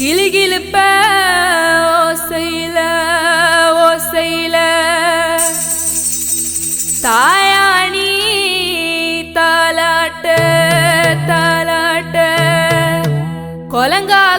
கிளிகிழிப்ப ஓசையில ஓசையில. தாயாணி தாலாட்ட தாலாட்ட. கொலங்கா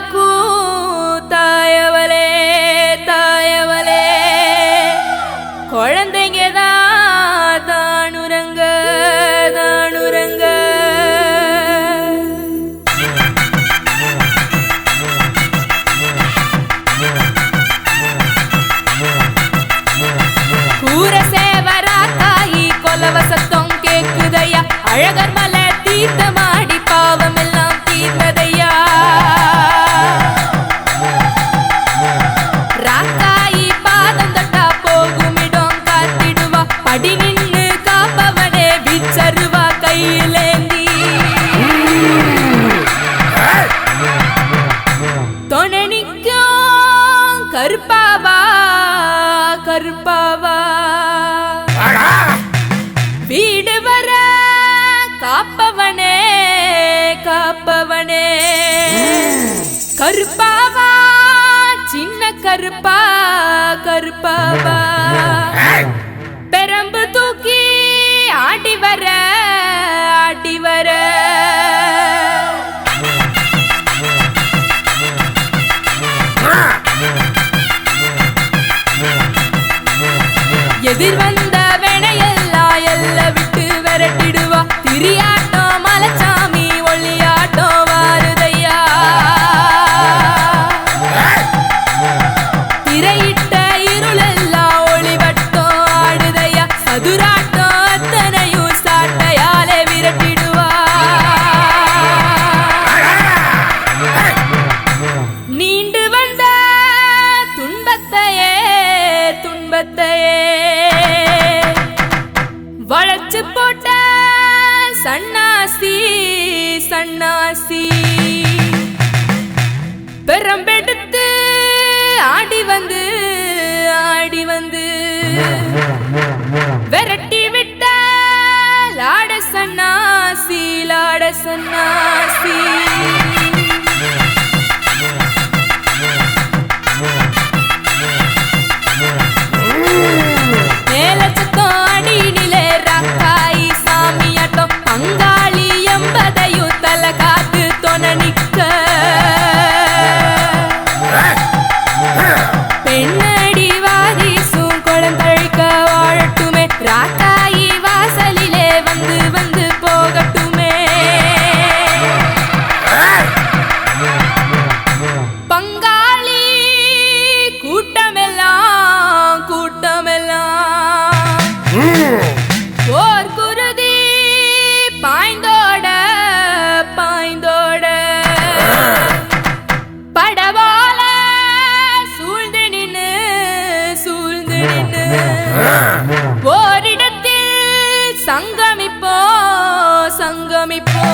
கருப்பாவா? கருப்பாவா? வீடு வர காப்பவனே காப்பவனே. கருப்பாவா? சின்ன கருப்பா கருப்பாவா? எதிர் வந்தவனையெல்லா எல்ல விட்டு விரட்டிடுவா. திரியாட்டம் மலைச்சா சன்னாசி பெறம்பெடுத்து ஆடி வந்து ஆடி வந்து. விரட்டி விட்டால் ஆட சன்னாசி ஆட சன்னாசி. பெண் ஓரிடத்தில் சங்கமிப்போ சங்கமிப்போ.